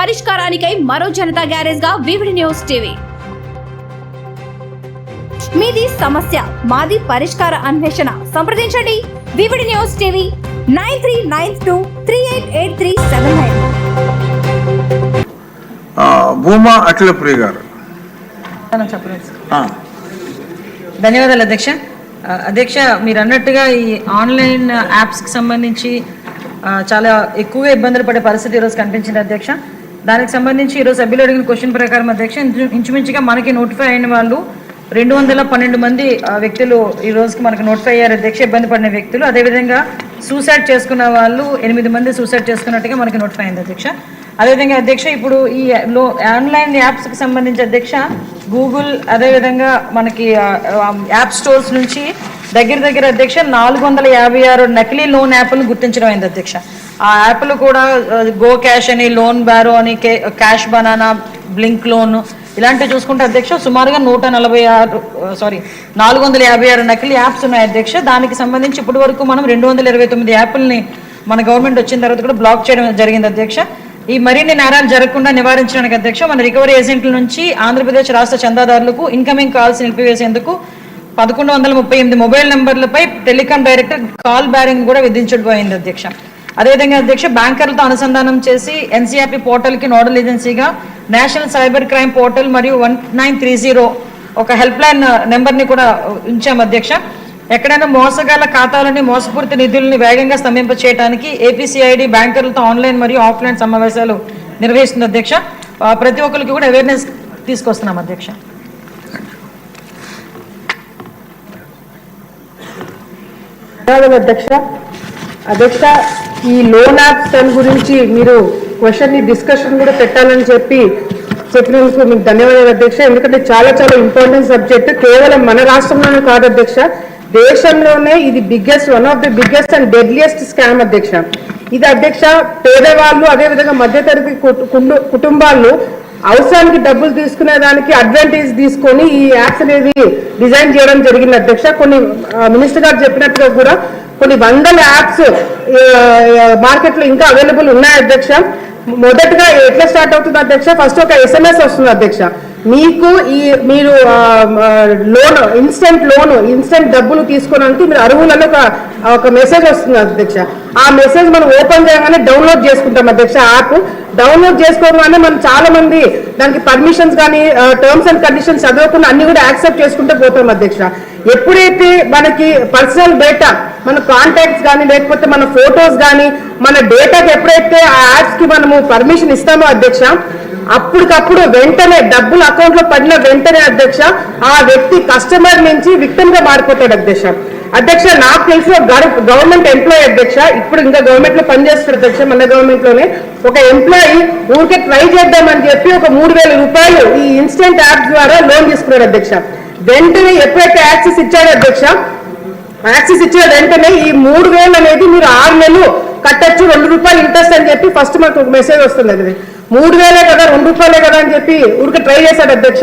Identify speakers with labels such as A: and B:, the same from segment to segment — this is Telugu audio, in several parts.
A: పరిష్కారానికై మరో జనతా గ్యారేజ్గా వివిడి న్యూస్ టీవీ. మీది సమస్య మాది పరిష్కార అన్వేషణ. సంప్రదించండి. VVD news TV nine three nine two three eight eight three seven nine.
B: Bhuma Akhilapriya garu.
C: ధన్యవాదాలు అధ్యక్ష. అధ్యక్ష మీరు అన్నట్టుగా ఈ ఆన్లైన్ యాప్స్కి సంబంధించి చాలా ఎక్కువగా ఇబ్బందులు పడే పరిస్థితి ఈరోజు కనిపించింది అధ్యక్ష. దానికి సంబంధించి ఈరోజు సభ్యులు అడిగిన క్వశ్చన్ ప్రకారం అధ్యక్ష ఇంచుమించుగా మనకి నోటిఫై అయిన వాళ్ళు రెండు వందల పన్నెండు మంది వ్యక్తులు ఈ రోజుకి మనకు నోటిఫై అయ్యారు. అధ్యక్ష ఇబ్బంది పడిన వ్యక్తులు. అదేవిధంగా సూసైడ్ చేసుకున్న వాళ్ళు ఎనిమిది మంది సూసైడ్ చేసుకున్నట్టుగా మనకి నోటిఫై అయింది అధ్యక్ష. అదేవిధంగా అధ్యక్ష ఇప్పుడు ఈ లో ఆన్లైన్ యాప్స్కి సంబంధించి అధ్యక్ష గూగుల్ అదేవిధంగా మనకి యాప్ స్టోర్స్ నుంచి దగ్గర దగ్గర అధ్యక్ష నాలుగు వందల యాభై ఆరు నకిలీ లోన్ యాప్లు గుర్తించడం అయింది అధ్యక్ష. ఆ యాప్లు కూడా గో క్యాష్ అని లోన్ బ్యారో అని K cash banana blink loan ఇలాంటివి చూసుకుంటే అధ్యక్ష సుమారుగా నూట నలభై ఆరు సారీ నాలుగు వందల యాభై ఆరు నకిలీ యాప్స్ ఉన్నాయి అధ్యక్ష. దానికి సంబంధించి ఇప్పటి వరకు మనం రెండు వందల ఇరవై తొమ్మిది యాప్ల్ని మన గవర్నమెంట్ వచ్చిన తర్వాత కూడా బ్లాక్ చేయడం జరిగింది అధ్యక్ష. ఈ మరిన్ని నేరాలు జరగకుండా నివారించడానికి అధ్యక్ష మన రికవరీ ఏజెంట్ల నుంచి ఆంధ్రప్రదేశ్ రాష్ట్ర చందాదారులకు ఇన్కమింగ్ కాల్స్ నిలిపివేసేందుకు పదకొండు వందల ముప్పై ఎనిమిది మొబైల్ నెంబర్లపై టెలికాం డైరెక్టర్ కాల్ బ్యారింగ్ కూడా విధించబోయింది అధ్యక్ష. అదేవిధంగా అధ్యక్ష బ్యాంకర్లతో అనుసంధానం చేసి ఎన్సీఆర్పీ పోర్టల్కి నోడల్ ఏజెన్సీగా నేషనల్ సైబర్ క్రైమ్ పోర్టల్ మరియు వన్ నైన్ త్రీ జీరో ఒక హెల్ప్ లైన్ నెంబర్ని కూడా ఉంచాం అధ్యక్ష. ఎక్కడైనా మోసగాల ఖాతాలని మోసపూరిత నిధుల్ని వేగంగా స్తంభింప చేయడానికి ఏపీసీఐడి బ్యాంకర్లతో ఆన్లైన్ మరియు ఆఫ్లైన్ సమావేశాలు నిర్వహిస్తుంది అధ్యక్ష. ప్రతి ఒక్కరికి కూడా అవేర్నెస్ తీసుకొస్తున్నాం అధ్యక్ష.
D: ధన్యవాదాలు అధ్యక్ష. అధ్యక్ష ఈ లోన్ యాప్స్ దాని గురించి మీరు క్వశ్చన్ని డిస్కషన్ కూడా పెట్టాలని చెప్పి చెప్పినందుకు మీకు ధన్యవాదాలు అధ్యక్ష. ఎందుకంటే చాలా చాలా ఇంపార్టెంట్ సబ్జెక్ట్. కేవలం మన రాష్ట్రంలోనే కాదు అధ్యక్ష. దేశంలోనే ఇది biggest one of the biggest and deadliest scam అధ్యక్ష. ఇది అధ్యక్ష పేదవాళ్ళు అదేవిధంగా మధ్యతరగతి కుటు- కుండు- కుటుంబాలు అవసరానికి డబ్బులు తీసుకునే దానికి అడ్వాంటేజ్ తీసుకొని ఈ యాప్స్ అనేది డిజైన్ చేయడం జరిగింది అధ్యక్ష. కొన్ని మినిస్టర్ గారు చెప్పినట్టుగా కూడా కొన్ని వందల యాప్స్ మార్కెట్లో ఇంకా అవైలబుల్ ఉన్నాయి అధ్యక్ష. మొదటగా ఎట్లా స్టార్ట్ అవుతుంది అధ్యక్ష? ఫస్ట్ ఒక ఎస్ఎంఎస్ వస్తుంది అధ్యక్ష. మీకు ఈ మీరు లోన్ ఇన్స్టెంట్ లోన్ ఇన్స్టెంట్ డబ్బులు తీసుకోవడానికి మీరు అర్హులని ఒక ఒక మెసేజ్ వస్తుంది అధ్యక్ష. ఆ మెసేజ్ మనం ఓపెన్ చేయగానే డౌన్లోడ్ చేసుకుంటాం అధ్యక్ష యాప్ డౌన్లోడ్ చేసుకోగానే మనం చాలా మంది దానికి పర్మిషన్స్ కానీ టర్మ్స్ అండ్ కండిషన్స్ చదవకుండా అన్ని కూడా యాక్సెప్ట్ చేసుకుంటూ పోతాం అధ్యక్ష. ఎప్పుడైతే మనకి పర్సనల్ డేటా మన కాంటాక్ట్స్ కానీ లేకపోతే మన ఫొటోస్ కానీ మన డేటాకి ఎప్పుడైతే ఆ యాప్స్కి మనము పర్మిషన్ ఇస్తామో అధ్యక్ష అప్పటికప్పుడు వెంటనే డబ్బులు అకౌంట్లో పడిన వెంటనే అధ్యక్ష ఆ వ్యక్తి కస్టమర్ నుంచి విక్టమ్గా మారిపోతాడు అధ్యక్ష. అధ్యక్ష నాకు తెలిసిన గవర్నమెంట్ ఎంప్లాయీ అధ్యక్ష ఇప్పుడు ఇంకా గవర్నమెంట్లో పనిచేస్తారు అధ్యక్ష మన గవర్నమెంట్లోనే ఒక ఎంప్లాయీ ఊరికే ట్రై చేద్దామని చెప్పి ఒక మూడు వేల రూపాయలు ఈ ఇన్స్టెంట్ యాప్ ద్వారా లోన్ తీసుకున్నాడు అధ్యక్ష. వెంటనే ఎప్పుడైతే యాక్సెస్ ఇచ్చాడో అధ్యక్ష యాక్సెస్ ఇచ్చిన వెంటనే ఈ మూడు వేలు అనేది మీరు ఆరు నెలలు కట్టచ్చు రెండు రూపాయలు ఇంట్రెస్ట్ అని చెప్పి ఫస్ట్ మనకు ఒక మెసేజ్ వస్తుంది అది. మూడు వేలే కదా రెండు రూపాయలే కదా అని చెప్పి ఉడిక ట్రై చేశాడు అధ్యక్ష.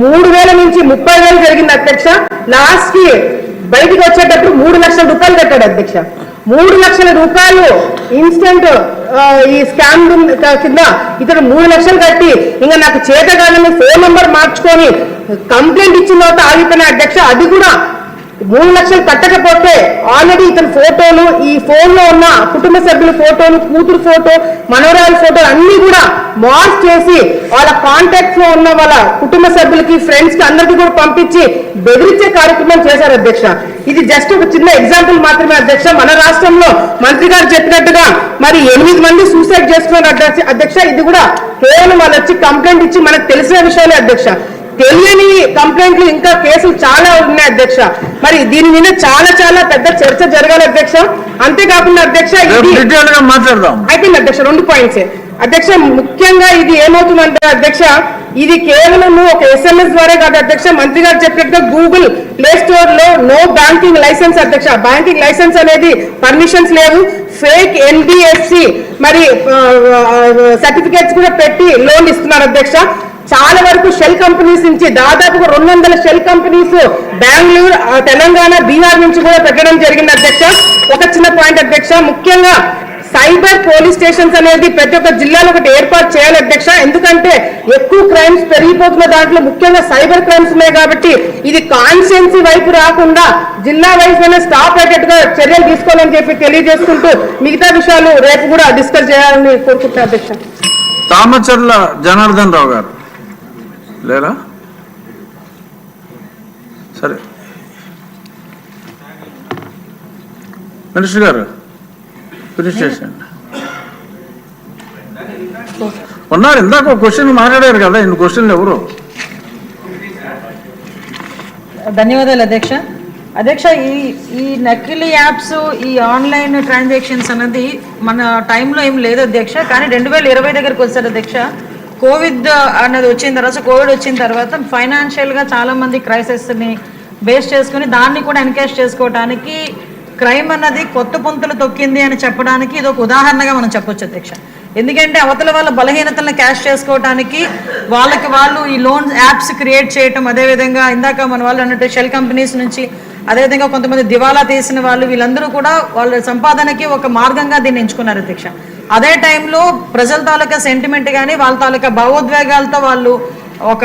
D: మూడు వేల నుంచి ముప్పై వేలు జరిగింది అధ్యక్ష. లాస్ట్కి బయటికి వచ్చేటప్పుడు మూడు లక్షల రూపాయలు కట్టాడు అధ్యక్ష. మూడు లక్షల రూపాయలు ఇన్స్టెంట్ ఈ స్కామ్ కింద ఇతడు మూడు లక్షలు కట్టి ఇంకా నాకు చేత కాదని ఫోన్ నంబర్ మార్చుకొని కంప్లైంట్ ఇచ్చిన తర్వాత ఆగిపోయిన అధ్యక్ష అది కూడా మూడు లక్షలు కట్టకపోతే ఆల్రెడీ ఇతని ఫోటోలు ఈ ఫోన్లో ఉన్న కుటుంబ సభ్యుల ఫోటోలు కూతురు ఫోటో మనవరాల ఫోటోలు అన్ని కూడా మార్చ్ చేసి వాళ్ళ కాంటాక్ట్స్లో ఉన్న వాళ్ళ కుటుంబ సభ్యులకి ఫ్రెండ్స్కి అందరికీ కూడా పంపించి బెదిరించే కార్యక్రమం చేశారు అధ్యక్ష. ఇది జస్ట్ ఒక చిన్న ఎగ్జాంపుల్ మాత్రమే అధ్యక్ష. మన రాష్ట్రంలో మంత్రి గారు చెప్పినట్టుగా మరి ఎనిమిది మంది సూసైడ్ చేసుకున్నారు అధ్యక్ష ఇది కూడా కేవలం వాళ్ళు వచ్చి కంప్లైంట్ ఇచ్చి మనకు తెలిసిన విషయాలే అధ్యక్ష. తెలియని కంప్లైంట్లు ఇంకా కేసులు చాలా ఉన్నాయి అధ్యక్ష. మరి దీని మీద చాలా చాలా పెద్ద చర్చ జరగాలి అధ్యక్ష. అంతేకాకుండా అధ్యక్ష
B: మాట్లాడదాం.
D: అయిపోయింది అధ్యక్ష రెండు పాయింట్స్ అధ్యక్ష ముఖ్యంగా ఇది ఏమవుతుందంటే అధ్యక్ష ఇది కేవలం ఒక ఎస్ఎంఎస్ ద్వారా కాదు అధ్యక్ష మంత్రి గారు చెప్పినట్టుగా గూగుల్ ప్లే స్టోర్లో నో బ్యాంకింగ్ లైసెన్స్ అధ్యక్ష. బ్యాంకింగ్ లైసెన్స్ అనేది పర్మిషన్స్ లేవు. ఫేక్ ఎన్బిఎఫ్సి మరి సర్టిఫికేట్స్ కూడా పెట్టి లోన్ ఇస్తున్నారు అధ్యక్ష. చాలా వరకు షెల్ కంపెనీస్ నుంచి దాదాపుగా రెండు వందల షెల్ కంపెనీస్ బెంగళూరు తెలంగాణ బీహార్ నుంచి కూడా పెట్టడం జరిగింది అధ్యక్ష. ఒక చిన్న పాయింట్ అధ్యక్ష ముఖ్యంగా సైబర్ పోలీస్ స్టేషన్స్ అనేది ప్రతి ఒక్క జిల్లాలో ఒకటి ఏర్పాటు చేయాలి అధ్యక్ష. ఎందుకంటే ఎక్కువ క్రైమ్స్ పెరిగిపోతున్న దాంట్లో ముఖ్యంగా సైబర్ క్రైమ్స్ ఉన్నాయి కాబట్టి ఇది కాన్స్టిట్యున్సీ వైపు రాకుండా జిల్లా వైస్ అయినా స్టాప్ అయ్యేట్టుగా చర్యలు తీసుకోవాలని చెప్పి తెలియజేసుకుంటూ మిగతా విషయాలు రేపు కూడా డిస్కస్ చేయాలని కోరుకుంటున్నాను అధ్యక్ష.
B: తామచర్ల జనార్దన్ రావు గారు. లేరా సరే. మినిస్టర్ గారు ఫినిష్ చేసేయండి. ఉన్నారు ఇందాక ఒక క్వశ్చన్ మాట్లాడారు కదా ఇన్ని క్వశ్చన్లు ఎవరు?
C: ధన్యవాదాలు అధ్యక్ష. అధ్యక్ష ఈ ఈ నకిలీ యాప్స్ ఈ ఆన్లైన్ ట్రాన్సాక్షన్స్ అనేది మన టైంలో ఏం లేదు అధ్యక్ష కానీ రెండు వేల ఇరవై దగ్గరకు వచ్చారు అధ్యక్ష. కోవిడ్ అన్నది వచ్చిన తర్వాత కోవిడ్ వచ్చిన తర్వాత ఫైనాన్షియల్గా చాలామంది క్రైసిస్ని బేస్ చేసుకుని దాన్ని కూడా ఎన్కేజ్ చేసుకోవడానికి క్రైమ్ అన్నది కొత్త పొంతులు తొక్కింది అని చెప్పడానికి ఇది ఒక ఉదాహరణగా మనం చెప్పొచ్చు అధ్యక్ష. ఎందుకంటే అవతల వాళ్ళ బలహీనతలను క్యాష్ చేసుకోవడానికి వాళ్ళకి వాళ్ళు ఈ లోన్ యాప్స్ క్రియేట్ చేయటం అదేవిధంగా ఇందాక మన వాళ్ళు అన్నట్టు షెల్ కంపెనీస్ నుంచి అదేవిధంగా కొంతమంది దివాలా తీసిన వాళ్ళు వీళ్ళందరూ కూడా వాళ్ళ సంపాదనకి ఒక మార్గంగా దీన్ని ఎంచుకున్నారు అధ్యక్ష. అదే టైంలో ప్రజల తాలూకా సెంటిమెంట్ కానీ వాళ్ళ తాలూకా భావోద్వేగాలతో వాళ్ళు ఒక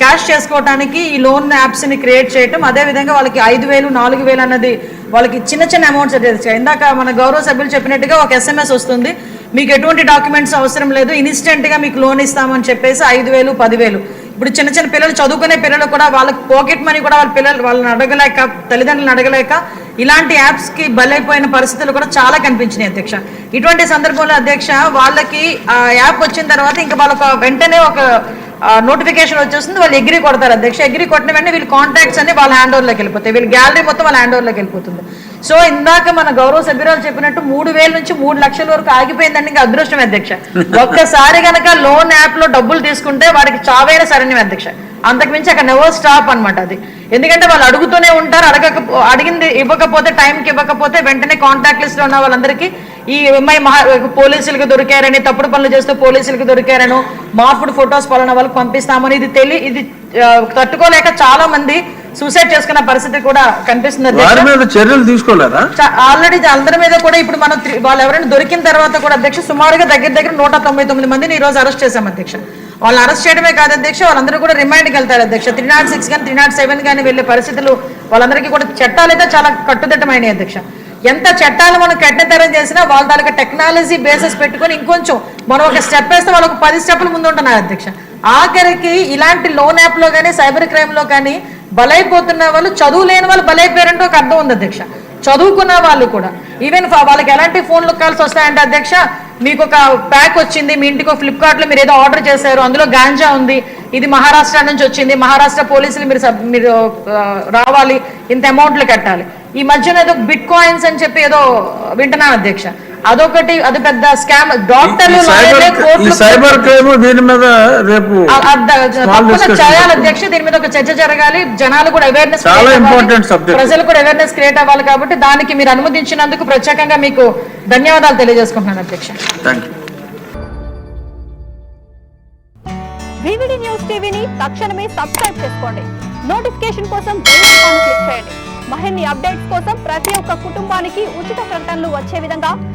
C: క్యాష్ చేసుకోవడానికి ఈ లోన్ యాప్స్ని క్రియేట్ చేయటం అదేవిధంగా వాళ్ళకి ఐదు వేలు నాలుగు వేలు అన్నది వాళ్ళకి చిన్న చిన్న అమౌంట్స్ అయితే ఇందాక మన గౌరవ సభ్యులు చెప్పినట్టుగా ఒక ఎస్ఎంఎస్ వస్తుంది. మీకు ఎటువంటి డాక్యుమెంట్స్ అవసరం లేదు. ఇన్స్టెంట్గా మీకు లోన్ ఇస్తామని చెప్పేసి ఐదు వేలు పదివేలు ఇప్పుడు చిన్న చిన్న పిల్లలు చదువుకునే పిల్లలు కూడా వాళ్ళకి పాకెట్ మనీ కూడా వాళ్ళ పిల్లలు వాళ్ళని అడగలేక తల్లిదండ్రులను అడగలేక ఇలాంటి యాప్స్కి బలైపోయిన పరిస్థితులు కూడా చాలా కనిపించినాయి అధ్యక్ష. ఇటువంటి సందర్భంలో అధ్యక్ష వాళ్ళకి ఆ యాప్ వచ్చిన తర్వాత ఇంకా వాళ్ళకి వెంటనే ఒక నోటిఫికేషన్ వచ్చేస్తుంది వాళ్ళు ఎగ్రీ కొడతారు అధ్యక్ష. ఎగ్రీ కొట్టిన వెంటనే వీళ్ళ కాంటాక్ట్స్ అన్ని వాళ్ళ హ్యాండ్ ఓవర్లోకి వెళ్ళిపోతాయి. వీళ్ళ గ్యాలరీ మొత్తం వాళ్ళ హ్యాండ్ ఓవర్లోకి వెళ్ళిపోతుంది. సో ఇందాక మన గౌరవ సభ్యురాలు చెప్పినట్టు మూడు వేల నుంచి మూడు లక్షల వరకు ఆగిపోయిందండి ఇంకా అదృష్టం అధ్యక్ష. ఒక్కసారి గనక లోన్ యాప్లో డబ్బులు తీసుకుంటే వాడికి చావేన సరైన అధ్యక్ష. అంతకుమించి అక్కడ నెవర్ స్టాప్ అన్నమాట అది. ఎందుకంటే వాళ్ళు అడుగుతూనే ఉంటారు అడగక అడిగింది ఇవ్వకపోతే టైంకి ఇవ్వకపోతే వెంటనే కాంటాక్ట్ లిస్ట్లో ఉన్న వాళ్ళందరికీ ఈ ఎంఐ మహా పోలీసులకు దొరికారని తప్పుడు పనులు చేస్తూ పోలీసులకు దొరికారను మార్పుడు ఫొటోస్ పలానా వాళ్ళకి పంపిస్తామని ఇది తెలి ఇది తట్టుకోలేక చాలా మంది సూసైడ్ చేసుకున్న పరిస్థితి కూడా కనిపిస్తుంది.
B: చర్యలు తీసుకోలేదా?
C: ఆల్రెడీ అందరి మీద కూడా ఇప్పుడు మనం వాళ్ళు ఎవరైనా దొరికిన తర్వాత కూడా అధ్యక్ష సుమారుగా దగ్గర దగ్గర నూట తొంభై తొమ్మిది మందిని ఈ రోజు అరెస్ట్ చేశాం అధ్యక్ష. వాళ్ళు అరెస్ట్ చేయడమే కాదు అధ్యక్ష వాళ్ళందరూ కూడా రిమాండ్కి వెళ్తారు అధ్యక్ష. త్రీ నాట్ సిక్స్ కానీ త్రీ నాట్ సెవెన్ కానీ వెళ్ళే పరిస్థితులు వాళ్ళందరికీ కూడా చట్టాలు అయితే చాలా కట్టుదిట్టమైన అధ్యక్ష. ఎంత చట్టాలు మనం కఠినతరం చేసినా వాళ్ళ తాలూకా టెక్నాలజీ బేసెస్ పెట్టుకొని ఇంకొంచెం మనం ఒక స్టెప్ వేస్తే వాళ్ళకు పది స్టెప్లు ముందు ఉంటున్నారు అధ్యక్ష. ఆఖరికి ఇలాంటి లోన్ యాప్లో కానీ సైబర్ క్రైమ్లో కానీ బలైపోతున్న వాళ్ళు చదువు లేని వాళ్ళు బలైపోయారంటే ఒక అర్థం ఉంది అధ్యక్ష. చదువుకున్న వాళ్ళు కూడా. ఈవెన్ వాళ్ళకి ఎలాంటి ఫోన్లు కాల్స్ వస్తాయంటే అధ్యక్ష మీకు ఒక ప్యాక్ వచ్చింది మీ ఇంటికి ఫ్లిప్కార్ట్లో మీరు ఏదో ఆర్డర్ చేశారు అందులో గాంజా ఉంది ఇది మహారాష్ట్ర నుంచి వచ్చింది మహారాష్ట్ర పోలీసులు మీరు సబ్- మీరు రావాలి ఇంత అమౌంట్లు కట్టాలి. ఈ మధ్యన ఏదో బిట్ కాయిన్స్ అని చెప్పి ఏదో వింటున్నాను అధ్యక్ష. అదొకటి అది పెద్ద స్కామ్. డాక్టర్లు
B: సైబర్
C: లాయర్లే
B: ఈ
C: కోర్టులు
B: సైబర్ క్రైమ్ దీని మీద రేపు
C: చేయాలి. అధ్యక్ష దీని మీద ఒక చర్చ జరగాలి. జనాలు కూడా అవేర్నెస్
B: చాలా important subject.
C: ప్రజలు కూడా అవేర్నెస్ క్రియేట్ అవ్వాలి కాబట్టి దానికి మీరు అనుమతించినందుకు ప్రత్యేకంగా మీకు ధన్యవాదాలు తెలియజేసుకుంటున్నాను అధ్యక్ష.
A: వివిడి న్యూస్ టీవీని తక్షణమే సబ్స్క్రైబ్ చేసుకోండి. నోటిఫికేషన్ కోసం బెల్ ఐకాన్ క్లిక్ చేయండి. మరిన్ని అప్డేట్స్ కోసం ప్రతి ఒక్క కుటుంబానికి ఉచిత ప్రకటనలు వచ్చే విధంగా